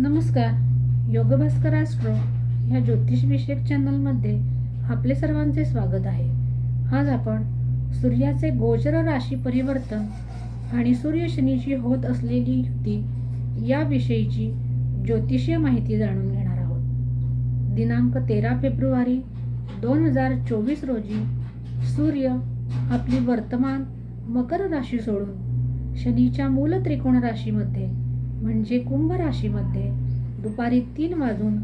नमस्कार. योगभास्कर ॲस्ट्रो ह्या ज्योतिषविषयक चॅनलमध्ये आपले सर्वांचे स्वागत आहे. आज आपण सूर्याचे गोचर राशी परिवर्तन आणि सूर्य शनीची होत असलेली युती याविषयीची ज्योतिषीय माहिती जाणून घेणार आहोत. दिनांक तेरा फेब्रुवारी दोन हजार चोवीस रोजी सूर्य आपली वर्तमान मकर राशी सोडून शनीच्या मूल त्रिकोण राशीमध्ये म्हणजे कुंभ राशीमध्ये दुपारी तीन वाजून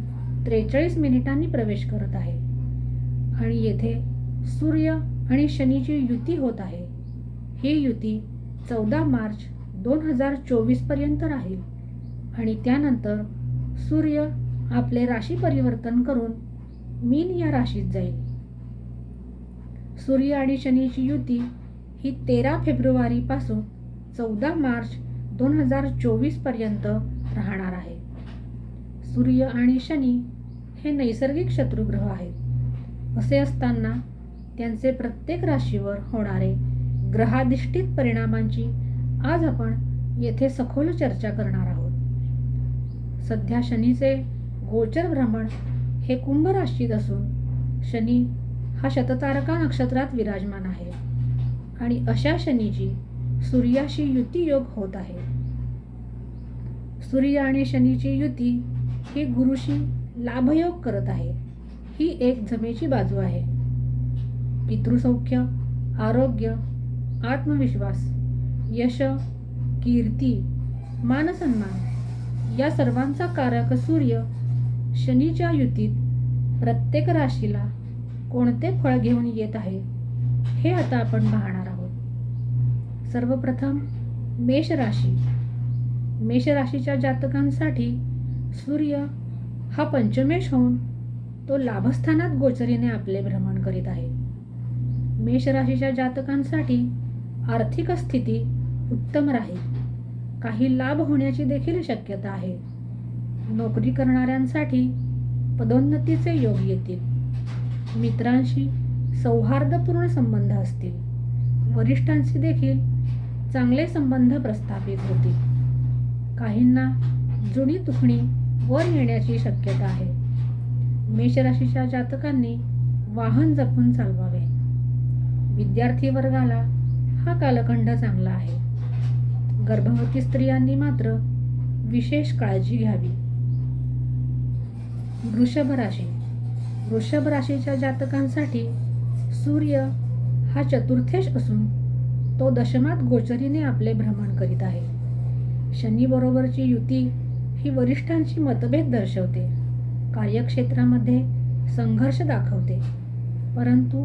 त्रेचाळीस मिनिटांनी प्रवेश करत आहे. आणि येथे सूर्य आणि शनीची युती होत आहे. ही युती चौदा मार्च दोन हजार चोवीसपर्यंत राहील. आणि त्यानंतर सूर्य आपले राशी परिवर्तन करून मीन या राशीत जाईल. सूर्य आणि शनीची युती ही तेरा फेब्रुवारीपासून चौदा मार्च दोन हजार चोवीसपर्यंत राहणार आहे. सूर्य आणि शनी हे नैसर्गिक शत्रुग्रह आहेत. असे असताना त्यांचे प्रत्येक राशीवर होणारे ग्रहाधिष्ठित परिणामांची आज आपण येथे सखोल चर्चा करणार आहोत. सध्या शनीचे गोचर भ्रमण हे कुंभ राशीत असून शनी हा शततारका नक्षत्रात विराजमान आहे. आणि अशा शनीची सूर्याशी युती योग होत आहे. सूर्य आणि शनीची युती ही गुरुशी लाभयोग करत आहे. ही एक जमेची बाजू आहे. पितृसौख्य आरोग्य आत्मविश्वास यश कीर्ती मानसन्मान या सर्वांचा कारक सूर्य शनीच्या युतीत प्रत्येक राशीला कोणते फळ घेऊन येत आहे हे आता आपण पाहणार आहोत. सर्वप्रथम मेष राशी मेष राशीच्या जातकांसाठी सूर्य हा पंचमेश होऊन तो लाभस्थानात गोचरीने आपले भ्रमण करीत आहे. मेष राशीच्या जातकांसाठी आर्थिक स्थिती उत्तम राहील. काही लाभ होण्याची देखील शक्यता आहे. नोकरी करणाऱ्यांसाठी पदोन्नतीचे योग येतील. मित्रांशी सौहार्दपूर्ण संबंध असतील. वरिष्ठांशी देखील चांगले संबंध प्रस्थापित होतील. काहींना जुनी तुखणी वर येण्याची शक्यता आहे. मेषराशीच्या जातकांनी वाहन जपून चालवावे. विद्यार्थी वर्गाला हा कालखंड चांगला आहे. गर्भवती स्त्रियांनी मात्र विशेष काळजी घ्यावी. वृषभ राशी. वृषभ राशीच्या जातकांसाठी सूर्य हा चतुर्थेश असून तो दशमात गोचरीने आपले भ्रमण करीत आहे. शनीबरोबरची युती ही वरिष्ठांची मतभेद दर्शवते. कार्यक्षेत्रामध्ये संघर्ष दाखवते. परंतु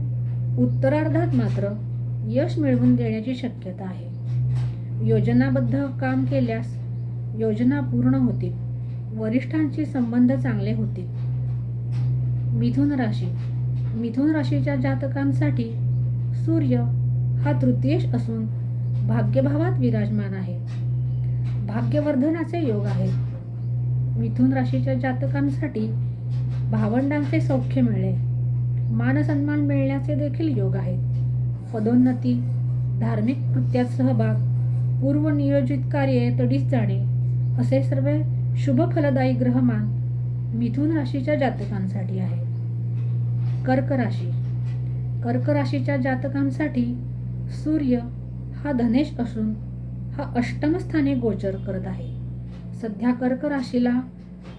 उत्तरार्धात मात्र यश मिळवून देण्याची शक्यता आहे. योजनाबद्ध काम केल्यास योजना पूर्ण होतील. वरिष्ठांशी संबंध चांगले होतील. मिथुन राशी. मिथुन राशीच्या जातकांसाठी सूर्य हा तृतीयश असून भाग्यभावात विराजमान आहे. भाग्यवर्धनाचे योग आहेत मिथुन राशीच्या जातकांसाठी भावंडांचे सौख्य मिळणे मानसन्मान मिळण्याचे देखील योग आहेत पदोन्नती धार्मिक कृत्यात सहभाग पूर्वनियोजित कार्ये तडीस जाणे असे सर्व शुभ फलदायी ग्रहमान मिथुन राशीच्या जातकांसाठी आहे. कर्क राशी. कर्क राशीच्या जातकांसाठी सूर्य हा धनेश असून हा अष्टमस्थाने गोचर करत आहे. सध्या कर्क राशीला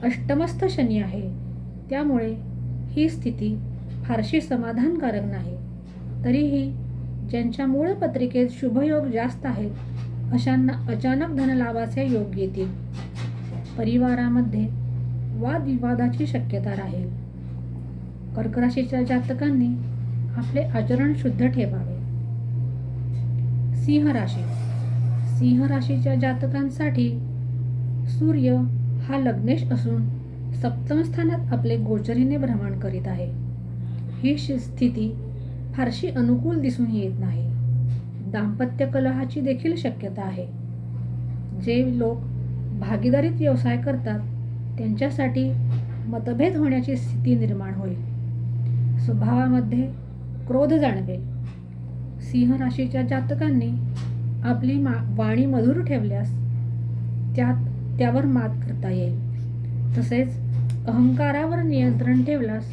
अष्टमस्थ शनी आहे. त्यामुळे ही स्थिती फारशी समाधानकारक नाही. तरीही ज्यांच्या मूळ पत्रिकेत शुभयोग जास्त आहेत अशांना अचानक धनलाभाचे योग येतील. परिवारामध्ये वादविवादाची शक्यता राहील. कर्कराशीच्या जातकांनी आपले आचरण शुद्ध ठेवावे. सिंह राशी. सिंह राशीच्या जातकांसाठी सूर्य हा लग्नेश असून सप्तम स्थानात आपले गोचरीने भ्रमण करीत आहे. ही शि- स्थिती फारशी अनुकूल दिसून येत नाही. दाम्पत्य कलहाची देखील शक्यता आहे. जे लोक भागीदारीत व्यवसाय करतात त्यांच्यासाठी मतभेद होण्याची स्थिती निर्माण होईल. स्वभावामध्ये क्रोध जाणवेल. सिंह राशीच्या जातकांनी आपली मा वाणी मधुर ठेवल्यास त्यात त्यावर मात करता येईल. तसेच अहंकारावर नियंत्रण ठेवल्यास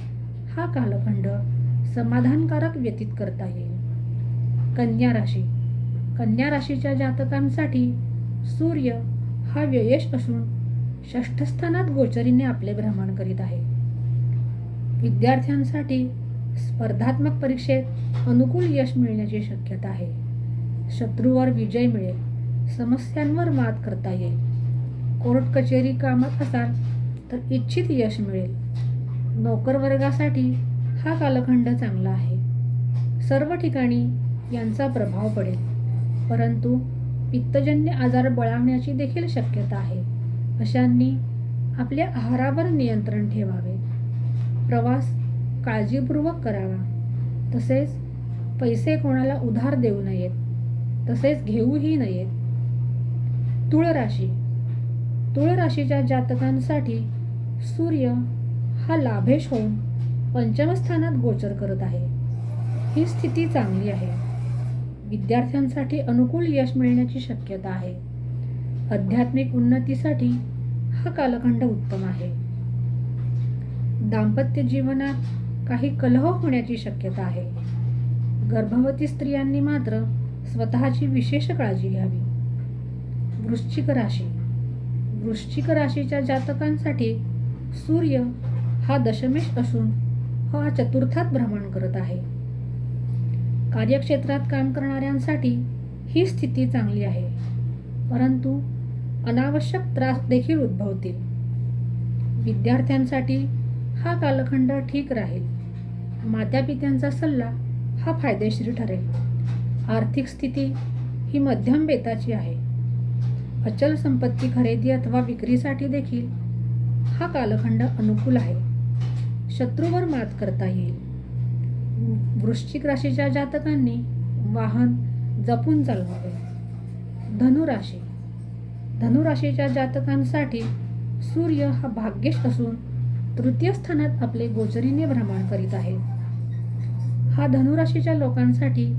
हा कालखंड समाधानकारक व्यतीत करता येईल. कन्या राशी. कन्या राशीच्या जातकांसाठी सूर्य हा व्ययश असून षष्ठस्थानात गोचरीने आपले भ्रमण करीत आहे. विद्यार्थ्यांसाठी स्पर्धात्मक परीक्षेत अनुकूल यश मिळण्याची शक्यता आहे. शत्रूवर विजय मिळेल. समस्यांवर मात करता येईल. कोर्ट कचेरी कामात असाल तर इच्छित यश मिळेल. नोकरवर्गासाठी हा कालखंड चांगला आहे. सर्व ठिकाणी यांचा प्रभाव पडेल. परंतु पित्तजन्य आजार बळावण्याची देखील शक्यता आहे. अशांनी आपल्या आहारावर नियंत्रण ठेवावे. प्रवास काळजीपूर्वक करावा. तसेच पैसे कोणाला उधार देऊ नयेत. तसेच घेऊही नयेत. तुळ राशी. तुळ राशीच्या जातकांसाठी सूर्य हा लाभेश होऊन पंचमस्थानात गोचर करत आहे. ही स्थिती चांगली आहे. विद्यार्थ्यांसाठी अनुकूल यश मिळण्याची शक्यता आहे. आध्यात्मिक उन्नतीसाठी हा कालखंड उत्तम आहे. दाम्पत्य जीवनात काही कलह होण्याची शक्यता आहे. गर्भवती स्त्रियांनी मात्र स्वतःची विशेष काळजी घ्यावी. वृश्चिक राशी. वृश्चिक राशीच्या जातकांसाठी सूर्य हा दशमेश असून हा चतुर्थात भ्रमण करत आहे. कार्यक्षेत्रात काम करणाऱ्यांसाठी ही स्थिती चांगली आहे. परंतु अनावश्यक त्रास देखील उद्भवतील. विद्यार्थ्यांसाठी हा कालखंड ठीक राहील. मातापित्यांचा सल्ला हा फायदेशीर ठरेल. आर्थिक स्थिती ही मध्यम बेताची आहे. अचल संपत्ती खरेदी अथवा विक्रीसाठी देखील हा कालखंड अनुकूल आहे. शत्रूवर मात करता येईल. वृश्चिक राशीच्या जातकांनी वाहन जपून चालवावे. धनुराशी. धनुराशीच्या जातकांसाठी सूर्य हा भाग्येश असून तृतीय स्थानात आपले गोचरीने भ्रमण करीत आहे. हा धनुराशीच्या लोकांसाठी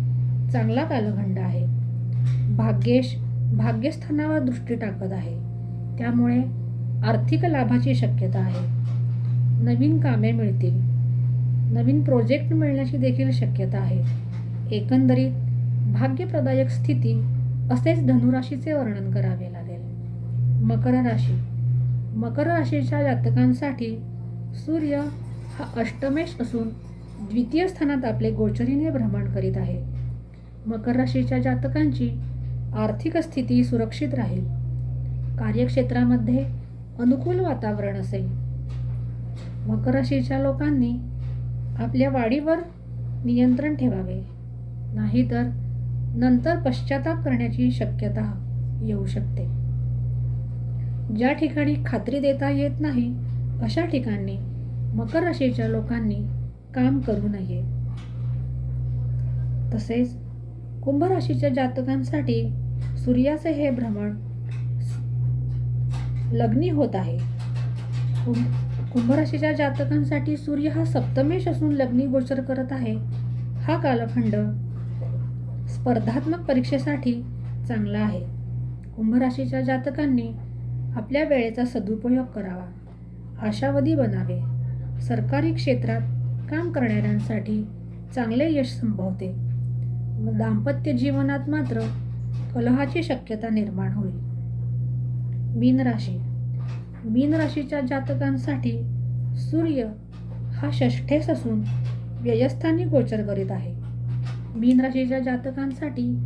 चांगला कालखंड आहे. भाग्येश भाग्यस्थानावर दृष्टी टाकत आहे. त्यामुळे आर्थिक लाभाची शक्यता आहे. नवीन कामे मिळतील. नवीन प्रोजेक्ट मिळण्याची देखील शक्यता आहे. एकंदरीत भाग्यप्रदायक स्थिती असेच धनुराशीचे वर्णन करावे लागेल. मकर राशी. मकर राशीच्या जातकांसाठी सूर्य हा अष्टमेश असून द्वितीय स्थानात आपले गोचरीने भ्रमण करीत आहे. मकर राशीच्या जातकांची आर्थिक स्थिती सुरक्षित राहील. कार्यक्षेत्रामध्ये अनुकूल वातावरण असेल. मकर राशीच्या लोकांनी आपल्या वाढीवर नियंत्रण ठेवावे. नाहीतर नंतर पश्चाताप करण्याची शक्यता येऊ शकते. ज्या ठिकाणी खात्री देता येत नाही अशा ठिकाणी मकर राशीच्या लोकांनी काम करू नये. तसेच कुंभ राशीच्या जातकांसाठी सूर्याचे हे भ्रमण लग्नी होत आहे. कुंभ राशीच्या जातकांसाठी सूर्य हा सप्तमेश असून लग्नी गोचर करत आहे. हा कालखंड स्पर्धात्मक परीक्षेसाठी चांगला आहे. कुंभ राशीच्या जातकांनी आपल्या वेळेचा सदुपयोग करावा. आशावादी बनावे. सरकारी क्षेत्रात काम करणाऱ्यांसाठी चांगले यश संभवते. दाम्पत्य जीवनात मात्र कलहाची शक्यता निर्माण होईल. मीन राशी. मीन राशीच्या जातकांसाठी सूर्य हा षष्ठेस असून व्ययस्थानी गोचर करीत आहे. मीन राशीच्या जातकांसाठी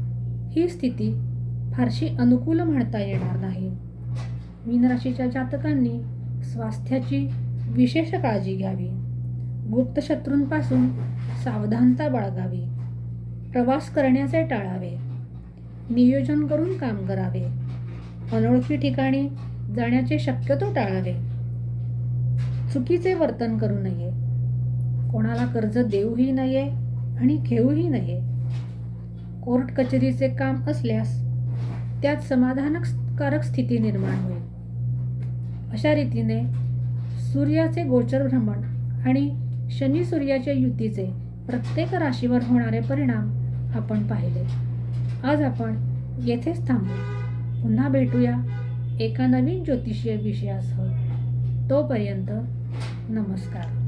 ही स्थिती फारशी अनुकूल म्हणता येणार नाही. मीन राशीच्या जातकांनी स्वास्थ्याची विशेष काळजी घ्यावी. गुप्त शत्रूंपासून सावधानता बाळगावी. प्रवास करण्याचे टाळावे. नियोजन करून काम करावे. अनोळखी ठिकाणी जाण्याचे शक्यतो टाळावे. चुकीचे वर्तन करू नये. कोणाला कर्ज देऊही नये आणि घेऊही नये. कोर्ट कचेरीचे काम असल्यास त्यात समाधानकारक स्थिती निर्माण होईल. अशा रीतीने सूर्याचे गोचर भ्रमण आणि शनी सूर्याच्या युतीचे प्रत्येक राशीवर होणारे परिणाम आपण पाहिले. आज आपण येथेच थांबू. पुन्हा भेटूया एका नवीन ज्योतिषीय विषयासह. तोपर्यंत नमस्कार.